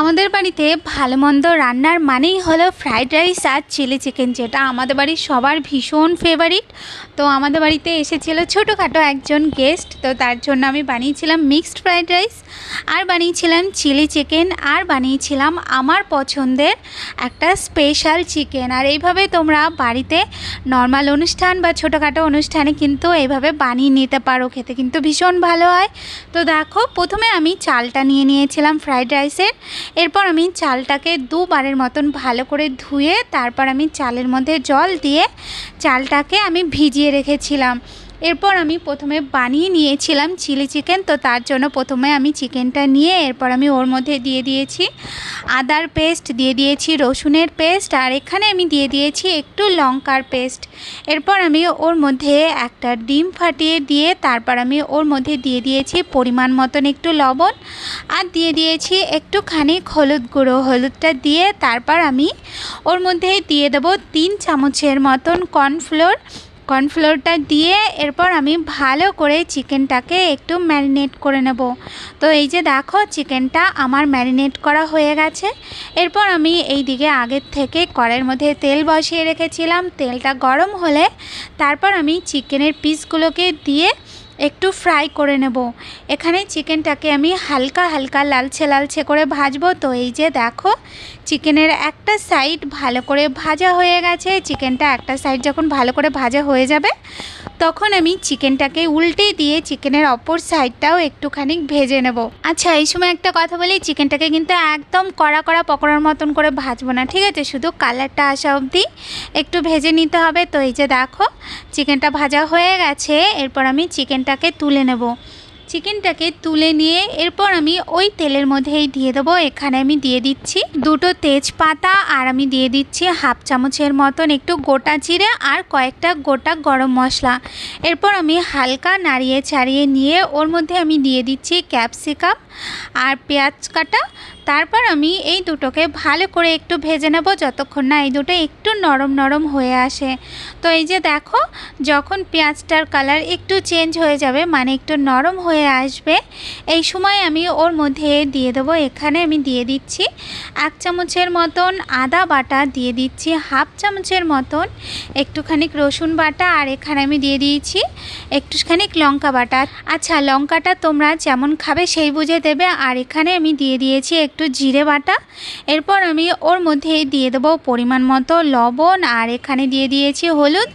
আমাদের বাড়িতে ভালো মন্দ রান্নার মানেই হলো ফ্রাইড রাইস আর চিলি চিকেন, যেটা আমাদের বাড়ির সবার ভীষণ ফেভারিট তো আমাদের বাড়িতে এসেছিল ছোটোখাটো একজন গেস্ট তো তার জন্য আমি বানিয়েছিলাম মিক্সড ফ্রাইড রাইস আর বানিয়েছিলাম চিলি চিকেন আর বানিয়েছিলাম আমার পছন্দের একটা স্পেশাল চিকেন আর এইভাবে তোমরা বাড়িতে নর্মাল অনুষ্ঠান বা ছোটোখাটো অনুষ্ঠানে কিন্তু এইভাবে বানিয়ে নিতে পারো, খেতে কিন্তু ভীষণ ভালো হয়। তো দেখো, প্রথমে আমি চালটা নিয়ে নিয়েছিলাম ফ্রাইড রাইসের এরপর আমি চালটাকে দুবারের মতন ভালো করে ধুয়ে, তারপর আমি চালের মধ্যে জল দিয়ে চালটাকে আমি ভিজিয়ে রেখেছিলাম। এরপর আমি প্রথমে বানিয়ে নিয়েছিলাম চিলি চিকেন, তো তার জন্য প্রথমে আমি চিকেনটা নিয়ে এরপর আমি ওর মধ্যে দিয়ে দিয়েছি আদার পেস্ট, দিয়ে দিয়েছি রসুনের পেস্ট, আর এখানে আমি দিয়ে দিয়েছি একটু লঙ্কার পেস্ট। এরপর আমি ওর মধ্যে একটা ডিম ফাটিয়ে দিয়ে তারপর আমি ওর মধ্যে দিয়ে দিয়েছি পরিমাণ মতন একটু লবণ, আর দিয়ে দিয়েছি একটুখানি হলুদ গুঁড়ো। হলুদটা দিয়ে তারপর আমি ওর মধ্যে দিয়ে দেবো তিন চামচের মতন কর্নফ্লোর কর্নফ্লোরটা দিয়ে এরপর আমি ভালো করে চিকেনটাকে একটু ম্যারিনেট করে নেব। তো এই যে দেখো, চিকেনটা আমার ম্যারিনেট করা হয়ে গেছে। এরপর আমি এই দিকে আগের থেকে কড়ের মধ্যে তেল বসিয়ে রেখেছিলাম। তেলটা গরম হলে তারপর আমি চিকেনের পিসগুলোকে দিয়ে একটু ফ্রাই করে নেব। এখানে চিকেনটাকে আমি হালকা হালকা লালচে লালচে করে ভাজবো। তো এই যে দেখো চিকেনের একটা সাইড ভালো করে ভাজা হয়ে গেছে। চিকেনটা একটা সাইড যখন ভালো করে ভাজা হয়ে যাবে তখন আমি চিকেনটাকে উল্টে দিয়ে চিকেনের অপর সাইডটাও একটুখানি ভেজে নেব। আচ্ছা এই সময় একটা কথা বলি, চিকেনটাকে কিন্তু একদম কড়া কড়া পকোড়ার মতন করে ভাজবো না, ঠিক আছে? শুধু কালারটা আসা অবধি একটু ভেজে নিতে হবে। তো এই যে দেখো, চিকেনটা ভাজা হয়ে গেছে, এরপর আমি চিকেনটাকে তুলে নেব। চিকেনটাকে তুলে নিয়ে এরপর আমি ওই তেলের মধ্যেই দিয়ে দেবো। এখানে আমি দিয়ে দিচ্ছি দুটো তেজপাতা আর আমি দিয়ে দিচ্ছি হাফ চামচের মতন একটু গোটা চিরে আর কয়েকটা গোটা গরম মশলা। এরপর আমি হালকা নাড়িয়ে ছাড়িয়ে নিয়ে ওর মধ্যে আমি দিয়ে দিচ্ছি ক্যাপসিকাম আর পেঁয়াজ কাটা। তারপর আমি এই দুটোকে ভালো করে একটু ভেজে নেব যতক্ষণ না এই দুটো একটু নরম নরম হয়ে আসে। তো এই যে দেখো, যখন পেঁয়াজটার কালার একটু চেঞ্জ হয়ে যাবে মানে একটু নরম হয়ে আসবে, এই সময় আমি ওর মধ্যে দিয়ে দেবো। এখানে আমি দিয়ে দিচ্ছি এক চামচের মতন আদা বাটা, দিয়ে দিচ্ছি হাফ চামচের মতন একটুখানি রসুন বাটা, আর এখানে আমি দিয়ে দিয়েছি একটুখানি লঙ্কা বাটা। আচ্ছা লঙ্কাটা তোমরা যেমন খাবে সেই বুঝে দেবে। আর এখানে আমি দিয়ে দিয়েছি একটু জিরে বাটা। এরপর আমি ওর মধ্যে দিয়ে দেবো পরিমাণ মতো লবণ, আর এখানে দিয়ে দিয়েছি হলুদ।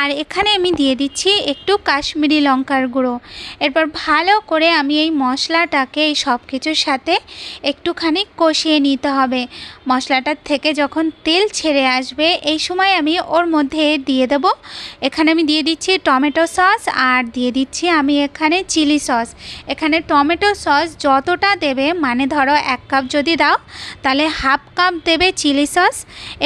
আর এখানে আমি দিয়ে দিচ্ছি একটু কাশ্মীরি লঙ্কার গুঁড়ো। এরপর ভালো করে আমি এই মশলাটাকে এই সব কিছুর সাথে একটুখানি কষিয়ে নিতে হবে। মশলাটার থেকে যখন তেল ছেড়ে আসবে, এই সময় আমি ওর মধ্যে দিয়ে দেবো। এখানে আমি দিয়ে দিচ্ছি টমেটো সস, আর দিয়ে দিচ্ছি আমি এখানে চিলি সস। এখানে টমেটো সস যতটা দেবে মানে ধরো এক কাপ যদি দাও, তাহলে হাফ কাপ দেবে চিলি সস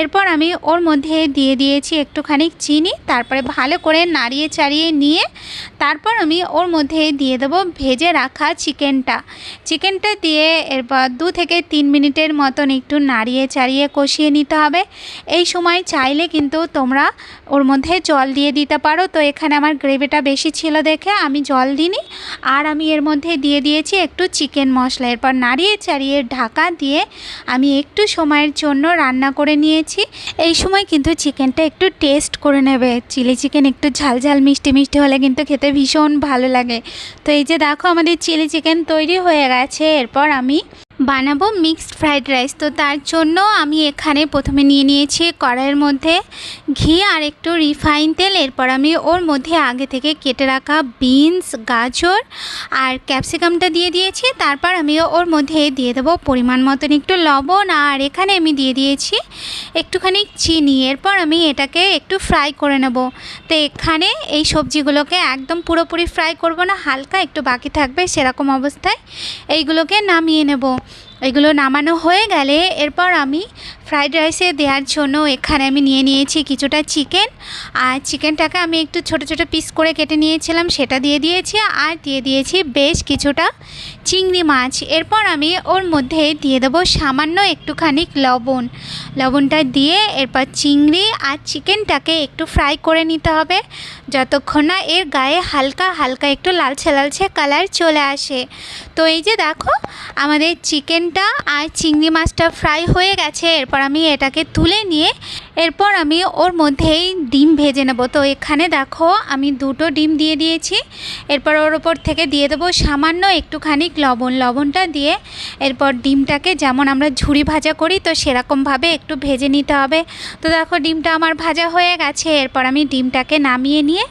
এরপর আমি ওর মধ্যে দিয়ে দিয়েছি একটুখানি চিনি, তারপরে ভালো করে নাড়িয়ে চাড়িয়ে নিয়ে, তারপর আমি ওর মধ্যে দিয়ে দেবো ভেজে রাখা চিকেনটা। চিকেনটা দিয়ে এরপর দু থেকে তিন মিনিটের মতন একটু নাড়িয়ে চাড়িয়ে কষিয়ে নিতে হবে। এই সময় চাইলে কিন্তু তোমরা ওর মধ্যে জল দিয়ে দিতে পারো। তো এখানে আমার গ্রেভিটা বেশি ছিল দেখে আমি জল দিইনি। আর আমি এর মধ্যে দিয়ে দিয়েছি একটু চিকেন মশলা। এরপর নাড়িয়ে চাড়িয়ে ঢাকা দিয়ে আমি একটু সময়ের জন্য রান্না করে নিয়েছি। এই সময় কিন্তু চিকেনটা একটু টেস্ট করে নেবে। চিলি চিকেন একটু ঝাল ঝাল, মিষ্টি মিষ্টি হলে কিন্তু খেতে ভীষণ ভালো লাগে। তো এই যে দেখো আমাদের চিলি চিকেন তৈরি হয়ে গেছে। এরপর আমি বানাবো মিক্সড ফ্রাইড রাইস। তো তার জন্য আমি এখানে প্রথমে নিয়ে নিয়েছি কড়াইয়ের মধ্যে ঘি আর একটু রিফাইন তেল। এরপর আমি ওর মধ্যে আগে থেকে কেটে রাখা বিনস, গাজর আর ক্যাপসিকামটা দিয়ে দিয়েছি। তারপর আমি ওর মধ্যে দিয়ে দেবো পরিমাণ মতন একটু লবণ আর এখানে আমি দিয়ে দিয়েছি একটুখানি চিনি। এরপর আমি এটাকে একটু ফ্রাই করে নেব। তো এখানে এই সবজিগুলোকে একদম পুরোপুরি ফ্রাই করব না, হালকা একটু বাকি থাকবে সেরকম অবস্থায়। এইগুলোকে নামিয়ে নেব। এগুলো নামানো হয়ে গেলে এরপর আমি ফ্রাইড রাইসে দেওয়ার জন্য এখানে আমি নিয়ে নিয়েছি কিছুটা চিকেন। আর চিকেনটাকে আমি একটু ছোট ছোট পিস করে কেটে নিয়েছিলাম, সেটা দিয়ে দিয়েছি। আর দিয়ে দিয়েছি বেশ কিছুটা চিংড়ি মাছ। এরপর আমি ওর মধ্যে দিয়ে দেবো সামান্য একটুখানি লবণ। লবণটা দিয়ে এরপর চিংড়ি আর চিকেনটাকে একটু ফ্রাই করে নিতে হবে, যতক্ষণ না এর গায়ে হালকা হালকা একটু লালচে লালচে কালার চলে আসে। তো এই যে দেখো, আমাদের চিকেনটা আর চিংড়ি মাছটা ফ্রাই হয়ে গেছে। এরপর আমি এটাকে তুলে নিয়ে এরপর আমি ওর মধ্যেই ডিম ভেজে নেব। তো এখানে দেখো, আমি দুটো ডিম দিয়ে দিয়েছি। এরপর ওর ওপর থেকে দিয়ে দেবো সামান্য একটুখানি লবণ। লবণটা দিয়ে এরপর ডিমটাকে যেমন আমরা ঝুড়ি ভাজা করি, তো সেরকমভাবে একটু ভেজে নিতে হবে। তো দেখো, ডিমটা আমার ভাজা হয়ে গেছে। এরপর আমি ডিমটাকে নামিয়ে নিয়ে,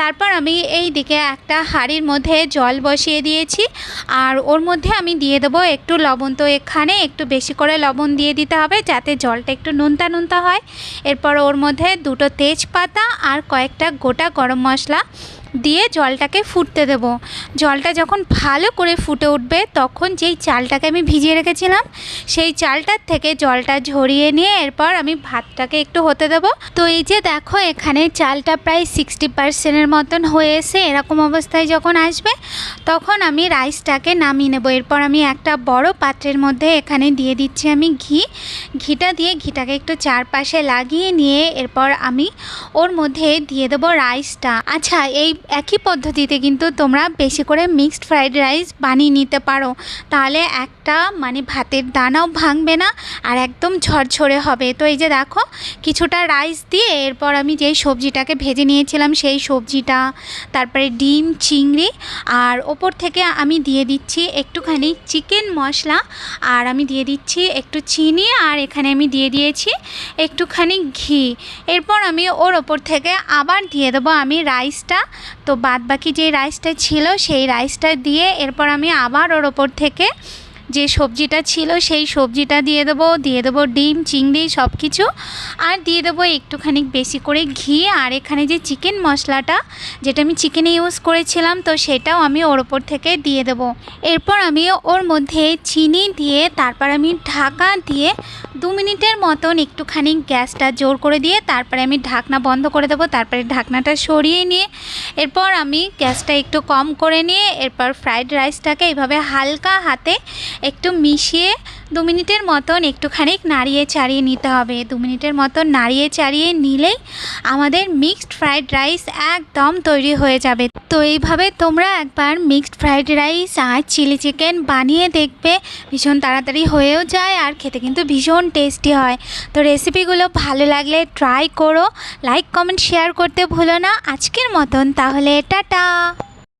তারপর আমি এই দিকে একটা হাঁড়ির মধ্যে জল বসিয়ে দিয়েছি। আর ওর মধ্যে আমি দিয়ে দেবো একটু লবণ। তো এখানে একটু বেশি করে লবণ দিয়ে দিতে হবে, যাতে জলটা একটু নুনতা নুনতা হয়। এরপর ওর মধ্যে দুটো তেজপাতা আর কয়েকটা গোটা গরম মশলা দিয়ে জলটাকে ফুটতে দেবো। জলটা যখন ভালো করে ফুটে উঠবে, তখন যেই চালটাকে আমি ভিজিয়ে রেখেছিলাম, সেই চালটার থেকে জলটা ঝরিয়ে নিয়ে এরপর আমি ভাতটাকে একটু হতে দেবো। তো এই যে দেখো, এখানে চালটা প্রায় সিক্সটি পার্সেন্টের মতন হয়ে এসে এরকম অবস্থায় যখন আসবে, তখন আমি রাইসটাকে নামিয়ে নেব। এরপর আমি একটা বড় পাত্রের মধ্যে এখানে দিয়ে দিচ্ছি আমি ঘি। ঘিটা দিয়ে ঘিটাকে একটু চারপাশে লাগিয়ে নিয়ে এরপর আমি ওর মধ্যে দিয়ে দেবো রাইসটা। আচ্ছা এই একই পদ্ধতিতে কিন্তু তোমরা বেশি করে মিক্সড ফ্রাইড রাইস বানিয়ে নিতে পারো। তাহলে একটা মানে ভাতের দানাও ভাঙবে না আর একদম ঝরঝরে হবে। তো এই যে দেখো, কিছুটা রাইস দিয়ে এরপর আমি যেই সবজিটাকে ভেজে নিয়েছিলাম সেই সবজিটা, তারপরে ডিম, চিংড়ি আর ওপর থেকে আমি দিয়ে দিচ্ছি একটুখানি চিকেন মশলা আর আমি দিয়ে দিচ্ছি একটু চিনি আর এখানে আমি দিয়ে দিয়েছি একটুখানি ঘি। এরপর আমি ওর ওপর থেকে আবার দিয়ে দেবো আমি রাইসটা তো বাদ বাকি যে রাইসটা ছিল, সেই রাইসটা দিয়ে এরপর আমি আবার ওর ওপর থেকে যে সবজিটা ছিল, সেই সবজিটা দিয়ে দেবো দিয়ে দেবো ডিম, চিংড়ি সব কিছু আর দিয়ে দেবো একটুখানি বেশি করে ঘি আর এখানে যে চিকেন মশলাটা, যেটা আমি চিকেনে ইউজ করেছিলাম, তো সেটাও আমি ওর ওপর থেকে দিয়ে দেবো। এরপর আমি ওর মধ্যে চিনি দিয়ে, তারপর আমি ঢাকা দিয়ে দু মিনিটের মতন একটুখানি গ্যাসটা জোর করে দিয়ে তারপরে আমি ঢাকনা বন্ধ করে দেবো। তারপরে ঢাকনাটা সরিয়ে নিয়ে এরপর আমি গ্যাসটা একটু কম করে নিয়ে এরপর ফ্রাইড রাইসটাকে এইভাবে হালকা হাতে একটু মিশিয়ে দু মিনিটের মতন একটুখানি নাড়িয়ে চাড়িয়ে নিতে হবে। দু মিনিটের মতন নাড়িয়ে চাড়িয়ে নিলেই আমাদের মিক্সড ফ্রাইড রাইস একদম তৈরি হয়ে যাবে। তো এইভাবে তোমরা একবার মিক্সড ফ্রাইড রাইস আর চিলি চিকেন বানিয়ে দেখবে। ভীষণ তাড়াতাড়ি হয়েও যায় আর খেতে কিন্তু ভীষণ টেস্টি হয়। তো রেসিপিগুলো ভালো লাগলে ট্রাই করো লাইক কমেন্ট শেয়ার করতে ভুলো না। আজকের মতন তাহলে টাটা!